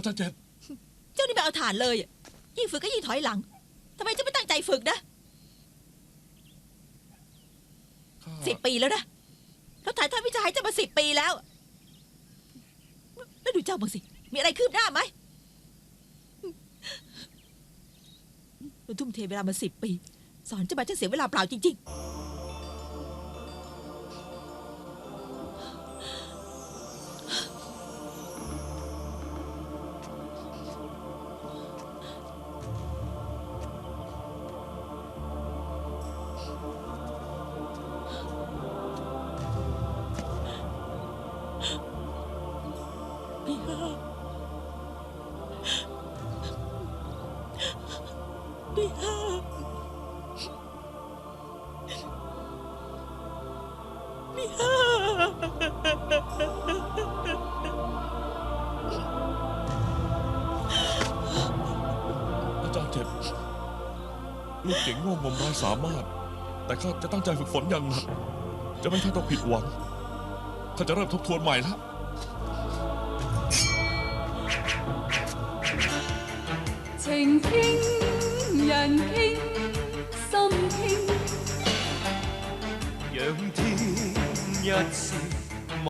อาจารย์เจ็ดเจ้านี่ไม่เอาฐานเลยอะยิ่งฝึกก็ยิ่งถอยหลังทำไมเจะไม่ตั้งใจฝึกนะข้าสิบปีแล้วนะเราถ่ายทอดวิชาให้เจ้ามาสิบปีแล้ว แล้วดูเจ้าบ้างสิ มีอะไรคืบหน้าไหมเราทุ่มเทเวลามาสิบปี สอนเจะมาจะเสียเวลาเปล่าจริง ๆ พี่ห้าพี่ห้าพี่ห้าอาจารย์เจ็ดลูกเก่งโง่งมไร้สามารถ แต่ข้าจะตั้งใจฝึกฝนอย่างหนัก จะไม่ให้ท่านต้องผิดหวัง ข้าจะเริ่มทบทวนใหม่แล้ว 情倾人倾心倾。仰天一笑，